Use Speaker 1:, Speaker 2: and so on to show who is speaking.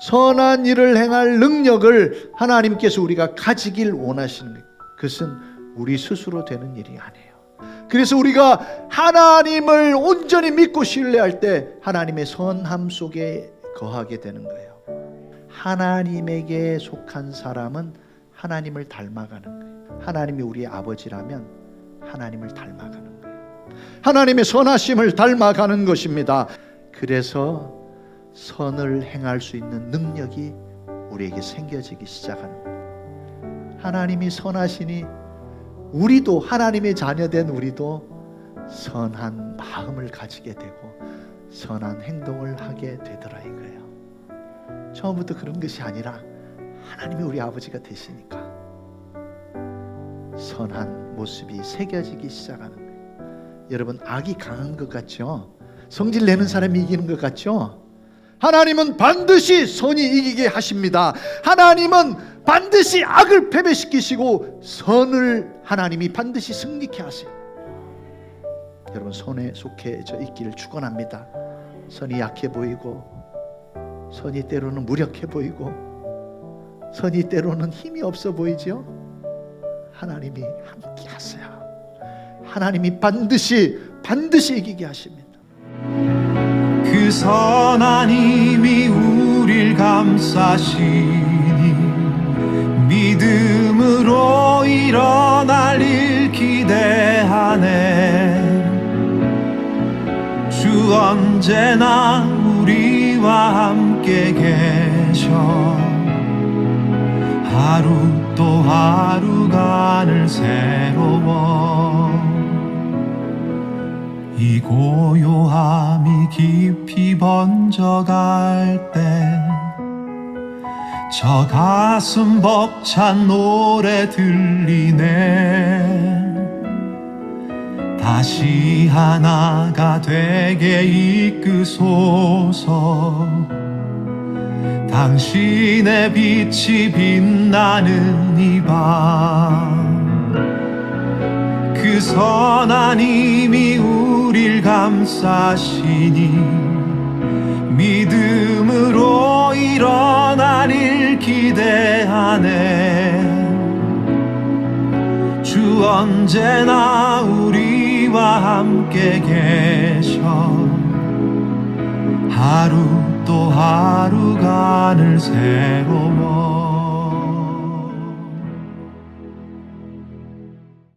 Speaker 1: 선한 일을 행할 능력을 하나님께서 우리가 가지길 원하시는 거예요. 그것은 우리 스스로 되는 일이 아니에요. 그래서 우리가 하나님을 온전히 믿고 신뢰할 때 하나님의 선함 속에 거하게 되는 거예요. 하나님에게 속한 사람은 하나님을 닮아가는 거예요. 하나님이 우리의 아버지라면 하나님을 닮아가는 거예요. 하나님의 선하심을 닮아가는 것입니다. 그래서 선을 행할 수 있는 능력이 우리에게 생겨지기 거예요. 하나님이 선하시니 우리도 하나님의 자녀된 우리도 선한 마음을 가지게 되고 선한 행동을 하게 되더라 이거예요. 처음부터 그런 것이 아니라 하나님이 우리 아버지가 되시니까 선한 모습이 새겨지기 시작하는 거예요. 여러분 악이 강한 것 같죠? 성질 내는 사람이 이기는 것 같죠? 하나님은 반드시 선이 이기게 하십니다. 하나님은 반드시 악을 패배시키시고 선을 하나님이 반드시 승리케 하세요. 여러분 선에 속해져 있기를 축원합니다. 선이 약해 보이고 선이 때로는 무력해 보이고 선이 때로는 힘이 없어 보이죠. 하나님이 함께 하세요. 하나님이 반드시 반드시 이기게 하십니다.
Speaker 2: 그 선한 힘이 우릴 감싸시니 믿음으로 일어날 일 기대하네. 주 언제나 우리와 함께 계셔. 하루 또 하루가 늘 새로워 이 고요함이 깊이 번져갈 때 저 가슴 벅찬 노래 들리네. 다시 하나가 되게 이끄소서. 당신의 빛이 빛나는 이밤. 그 선한 힘이 우릴 감싸시니 믿음으로 일어날 일 기대하네. 주 언제나 우리와 함께 계셔. 하루 또 하루가 늘 새로워